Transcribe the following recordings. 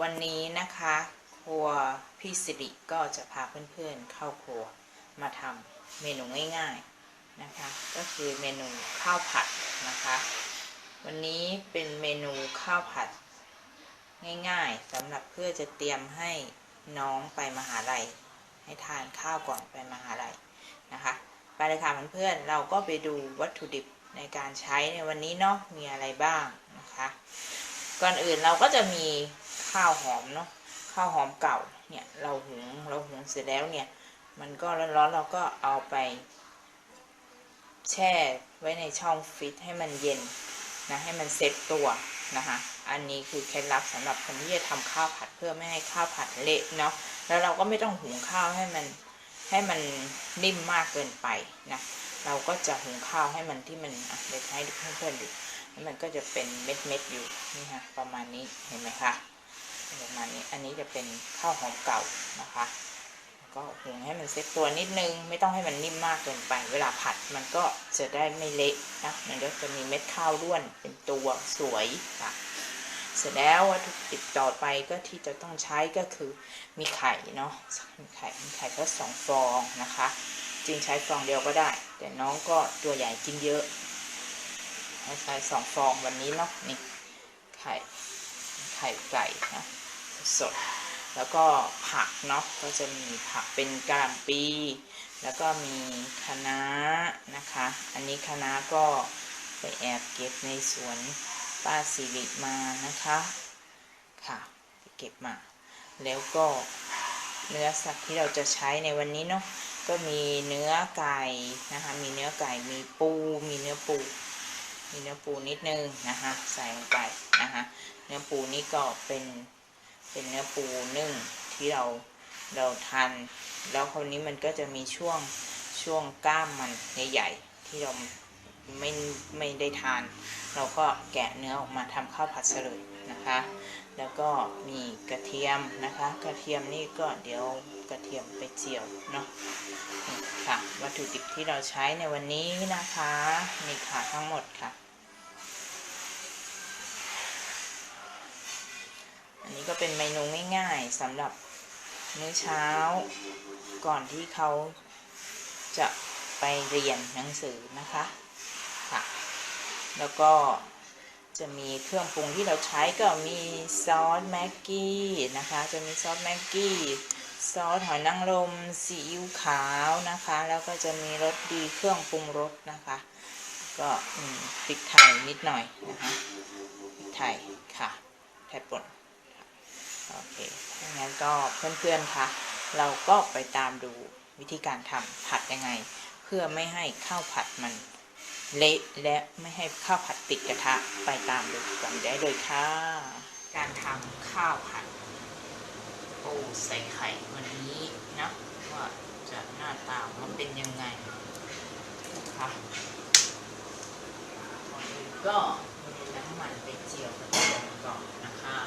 วันนี้นะคะ ครัวพี่สิริก็จะพาเพื่อนๆเข้าครัวมาทำเมนูง่ายๆนะคะ ก็คือเมนูข้าวผัดนะคะ วันนี้เป็นเมนูข้าวผัด ง่ายๆสำหรับเพื่อจะเตรียมให้น้องไปมหาลัย ให้ทานข้าวก่อนไปมหาลัยนะคะไปเลยค่ะเพื่อนๆเราก็ไปดูวัตถุดิบในการใช้ในวันนี้เนาะมีอะไรบ้างนะคะ ก่อนอื่นเราก็จะมี ข้าวหอมเนาะข้าวหอมเก่าเนี่ยเราหุงเราหุงเสร็จแล้วเนี่ย มันก็ร้อนๆเราก็เอาไป แช่ไว้ในช่องฟิตให้มันเย็นนะให้มันเซ็ตตัวนะคะอันนี้คือเคล็ดลับสำหรับคนที่จะทำข้าวผัดเพื่อไม่ให้ข้าวผัดเละเนาะแล้วเราก็ไม่ต้องหุงข้าวให้มันให้มันนิ่มมากเกินไปนะเราก็จะหุงข้าวให้มันที่มันเดี๋ยวให้เพื่อนๆดูแล้วมันก็จะเป็นเม็ดเม็ดๆอยู่นี่ค่ะประมาณนี้เห็นไหมคะ ประมาณนี้อันนี้จะเป็นข้าวหอมเก่านะคะก็หุงให้มันเซ็ตตัวนิดนึง ไม่ต้องให้มันนิ่มมากเกินไป เวลาผัดมันก็จะได้ไม่เละนะมันก็จะมีเม็ดข้าวร่วนเป็นตัวสวยค่ะ เสร็จแล้ววัตถุดิบต่อไปก็ที่จะต้องใช้ก็คือมีไข่เนาะมีไข่มีไข่ก็สองฟองนะคะ จริงใช้ฟองเดียวก็ได้ แต่น้องก็ตัวใหญ่กินเยอะให้ใช้สองฟองวันนี้เนาะนี่ไข่ไข่ไก่นะ สด แล้วก็ผักเนาะก็จะมีผักเป็นกะหล่ำปี แล้วก็มีคะน้านะคะ อันนี้คะน้าก็ไปแอบเก็บในสวนป้าสิริมานะคะค่ะไปเก็บมา แล้วก็เนื้อสัตว์ที่เราจะใช้ในวันนี้เนาะก็มีเนื้อไก่นะคะมีเนื้อไก่มีปูมีเนื้อปู มีเนื้อปูนิดนึงนะคะใส่ลงไปนะคะเนื้อปูนี่ก็เป็น เป็นเนื้อปูนึ่งที่เราเราทานแล้วคราวนี้มันก็จะมีช่วงช่วงกล้ามมันใหญ่ๆที่เราไม่ไม่ได้ทาน เราก็แกะเนื้อออกมาทำข้าวผัดเสลยนะคะ แล้วก็มีกระเทียมนะคะ กระเทียมนี่ก็เดี๋ยวกระเทียมไปเจียวเนาะค่ะวัตถุดิบที่เราใช้ในวันนี้นะคะนี่ค่ะทั้งหมดค่ะ นี้ก็เป็นเมนูง่ายๆสำหรับมื้อเช้า ก่อนที่เขาจะไปเรียนหนังสือนะคะค่ะแล้วก็จะมีเครื่องปรุงที่เราใช้ก็มีซอสแม็กกี้นะคะ จะมีซอสแม็กกี้ซอสหอยนางรมซีอิ๊วขาวนะคะ แล้วก็จะมีรสดีเครื่องปรุงรสนะคะ ก็พริกไทยนิดหน่อยนะคะพริกไทยค่ะไทยป่นค่ะโอเคงั้น ก็เพื่อนๆคะเราก็ไปตามดูวิธีการทำผัดยังไง เพื่อไม่ให้ข้าวผัดมันเละและไม่ให้ข้าวผัดติดกระทะไปตามดูกันได้เลยค่ะ การทำข้าวผัดโอ้ใส่ไข่วันนี้นะว่าจะหน้าตามันเป็นยังไงนะคะก็มีน้ำมันไปเจียวกระเทียมก่อนนะคะ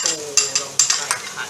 ปูลงไปผัด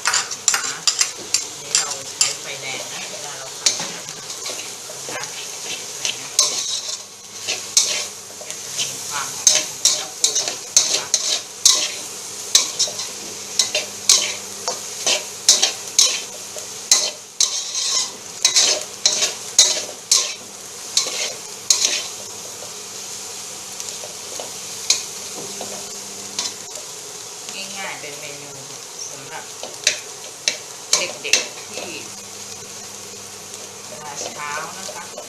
ช้านะคะตอ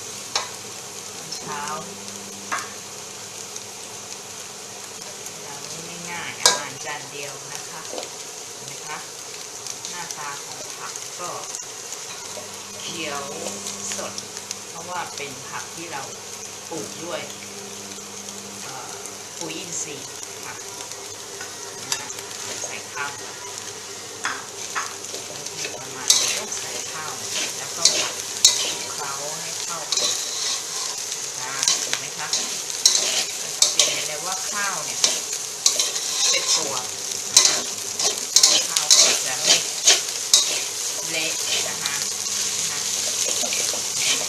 นเช้าเราง่ายๆอาหารจานเดียวนะคะเห็นไหมคะหน้าตาของผักก็เขียวสด เพราะว่าเป็นผักที่เราปลูกด้วยเอ่อปุ๋ยอินทรีย์ค่ะนะคะใส่ข้าวประมาณนี้ก็ใส่ข้าวแล้วก็ผัดคลุกเคล้าให้เข้ากันนะคะเห็นไหมคะจะสังเกตเห็นเลยว่าข้าวเนี่ยเป็นตัวนะคะข้าวก็จะไม่เละนะคะนะคะ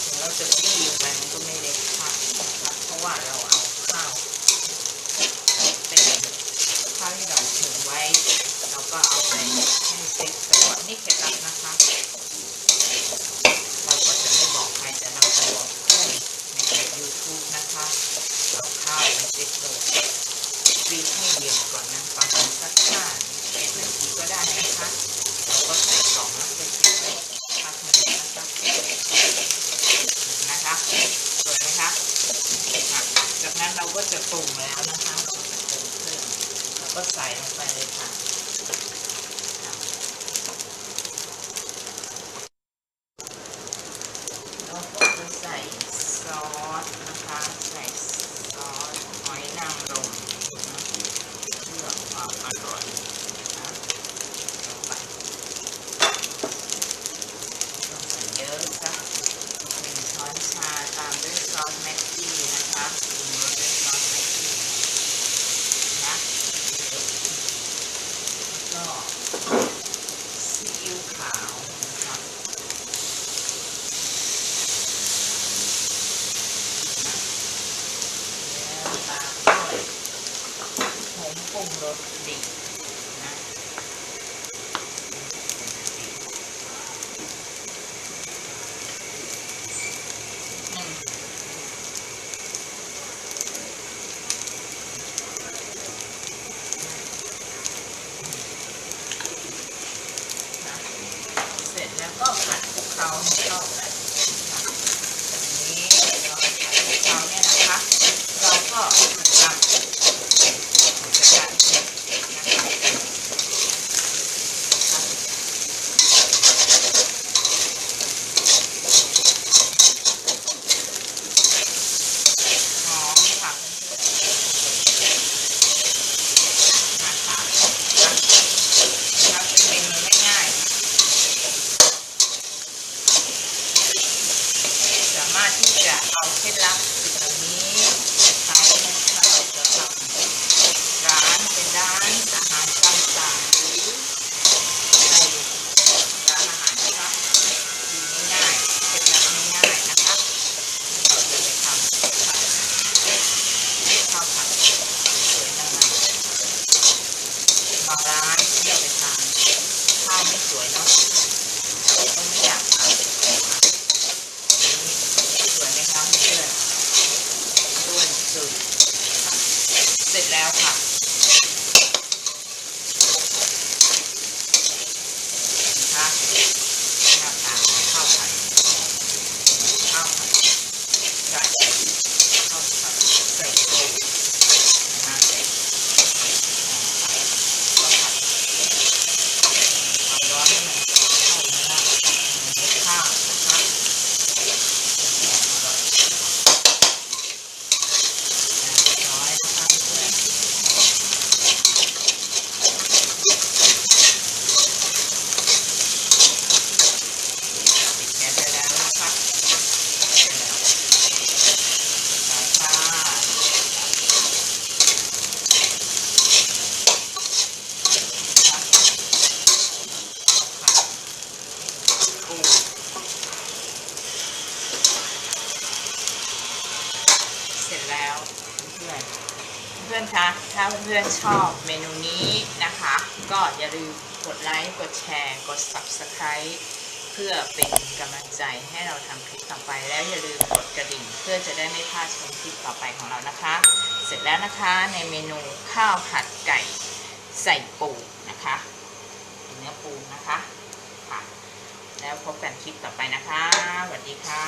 ถึงเราจะบี้ลงไปมันก็ไม่เละค่ะนะคะเพราะว่าเราเอาข้าวเป็นข้าวที่เราถึงไว้ เราก็เอาไปให้เซ็ตตัวนี่เคล็ดลับนะคะ เราก็จะไม่บอกใครแต่เราจะบอกเพื่อนใน YouTube นะคะเอาข้าวไปเซ็ตตัว รีให้เย็นก่อนนะประมาณสักห้าสิบนาทีก็ได้นะคะเราก็ใส่กล่องแล้วไปทิ้งไว้พักหนึ่งนะคะนะคะสวยไหมคะค่ะจากนั้นเราก็จะปรุงแล้วนะคะเราจะปรุงเครื่องแล้วก็ใส่ลงไปเลยค่ะ แล้วก็จะใส่ซอสนะคะ ใส่ซอสหอยนางรมนะเพื่อความอร่อยนะลงไปต้องใส่เยอะสักหนึ่งช้อนชาตามด้วยซอสแม็กกี้นะคะปรุงรสด้วยซอสแม็กกี้นะแล้วก็ซีอิ๊วขาวนะคะ แล้วตามด้วยผงปรุงรสดิบนะหนึ่งนะเสร็จแล้ว ก็ผัดคลุกเคล้าให้เข้ากันนะอันนี้เราผัดคลุกเคล้าเนี่ยนะคะ เราก็การเช็ดนะคะหอมค่ะนะคะนะคะเป็นเมนูง่ายๆ สามารถที่จะเอาเคล็ดลับเหล่านี้ไปใช้ถ้าเราจะทำร้านเป็นร้านอาหารตามสั่งหรือในร้านอาหารนะคะดูง่ายๆเคล็ดลับง่ายๆนะคะเราจะไปทำผัดข้าวผัดสวยๆงามๆบางร้านที่เราไปทานข้าวไม่ สวยนะเราก็ไม่อยากทำนะคะ สวยไหมคะเพื่อนด้วนสุดค่ะเสร็จแล้วค่ะนะคะหน้าตาข้าวผัดข้าวผัดไก่ข้าวผัดใส่โต๊ะนะคะข้าวผัดความร้อนให้มันเข้าเนื้อเนื้อข้าวนะคะ น้อยนะคะเพื่อนปิดแก๊สได้แล้วนะคะได้ค่ะปู เสร็จแล้วเพื่อนๆ เพื่อนๆคะถ้าเพื่อนๆชอบเมนูนี้นะคะ ก็อย่าลืมกดไลค์ กดแชร์ กด subscribe เพื่อเป็นกำลังใจให้เราทำคลิปต่อไป แล้วอย่าลืมกดกระดิ่ง เพื่อจะได้ไม่พลาดชมคลิปต่อไปของเรานะคะ เสร็จแล้วนะคะในเมนูข้าวผัดไก่ใส่ปูนะคะเนื้อปูนะคะค่ะแล้วพบกันคลิปต่อไปนะคะสวัสดีค่ะ